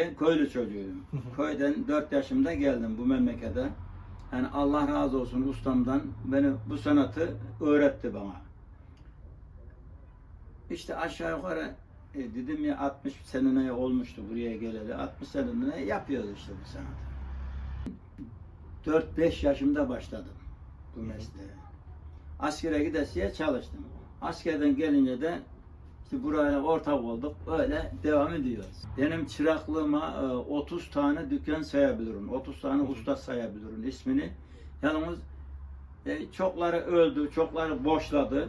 ben köylü çocuğuyum. Köyden 4 yaşımda geldim bu memlekete. Yani Allah razı olsun ustamdan beni bu sanatı öğretti bana. İşte aşağı yukarı e, dedim ya 60 senene olmuştu buraya geleli. 60 senene yapıyoruz işte bu sanatı. 4-5 yaşımda başladım bu mesleğe. Askere gidesiye çalıştım. Askerden gelince de işte buraya ortak olduk. Öyle devam ediyoruz. Benim çıraklığıma e, 30 tane dükkan sayabilirim. 30 tane usta sayabilirim ismini. Yalnız e, çokları öldü, çokları boşladı.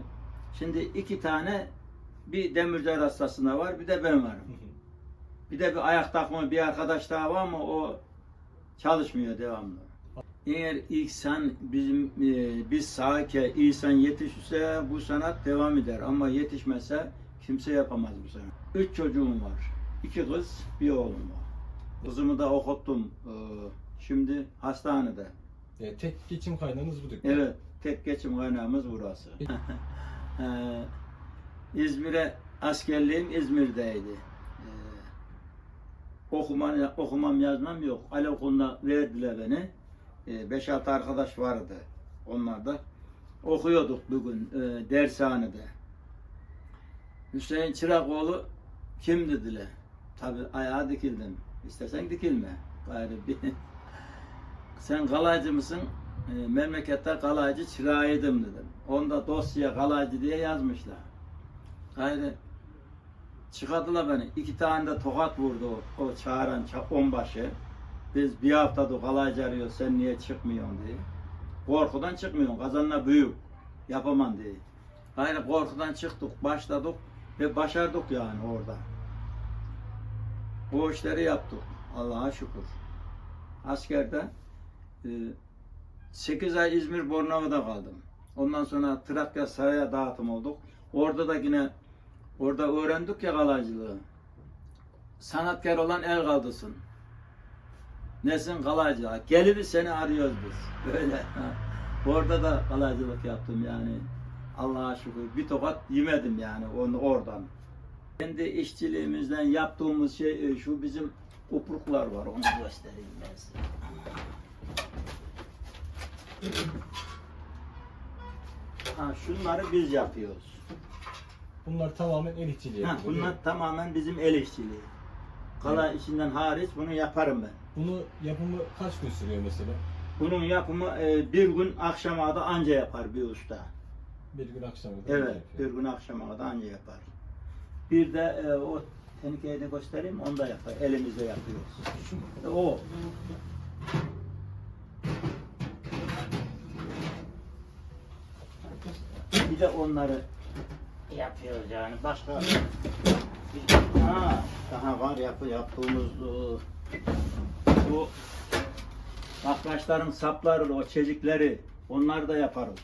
Şimdi iki tane bir demirci hastasında var, bir de ben varım. Bir de bir ayak takma bir arkadaş daha var ama o çalışmıyor devamlı. Eğer insan bizim e, biz sahike insan yetişirse bu sanat devam eder ama yetişmezse kimse yapamaz bu sanat. Üç çocuğum var. iki kız, bir oğlum var. Kızımı da okuttum. e, Şimdi hastanede. E, tek geçim kaynağınız bu dükkan. Evet, tek geçim kaynağımız burası. Ee, İzmir'e askerliğim İzmir'deydi. Ee, okuma, okumam yazmam yok. Ali okuluna verdiler beni. 5-6 arkadaş vardı. Onlar da okuyorduk bugün e, dershanede. Hüseyin Çırakoğlu kim dediler. Tabi ayağa dikildim. İstersen dikilme. Gayrı bir sen kalaycı mısın? E, memlekette kalaycı çırağıydım dedim. Onda dosya kalaycı diye yazmışlar. Gayrı çıkardılar beni. İki tane de tokat vurdu o, o çağıran ça- onbaşı. Biz bir haftadır kalaycı arıyoruz sen niye çıkmıyorsun diye. Korkudan çıkmıyorum. Kazanla büyük. Yapamam diye. Gayrı korkudan çıktık, başladık ve başardık yani orada. Bu işleri yaptık. Allah'a şükür. Askerde 8 ay İzmir Bornova'da kaldım. Ondan sonra Trakya Saray'a dağıtım olduk. Orada da yine orada öğrendik ya kalaycılığı. Sanatkar olan el kaldısın. Nesin kalaycı? Gelip seni arıyoruz biz. Böyle. Orada da kalaycılık yaptım yani. Allah'a şükür. Bir tokat yemedim yani onu oradan. Kendi işçiliğimizden yaptığımız şey e, şu bizim upruklar var. Onu göstereyim ben size. Ha, şunları biz yapıyoruz. Bunlar tamamen el işçiliği. Ha, değil bunlar mi? tamamen bizim el işçiliği. Kala işinden hariç bunu yaparım ben. Bunu yapımı kaç gün sürüyor mesela? Bunun yapımı e, bir gün akşama da anca yapar bir usta. Bir gün akşam kadar Evet, bir yapıyor. gün akşama da anca yapar. Bir de e, o tenikeyi de göstereyim, onu da yapar. Elimizde yapıyoruz. E, o. Bir de onları yapıyoruz yani. Başka bir- ha, daha var yapı yaptığımız e, bu Bakraçların sapları, o çelikleri onları da yaparız.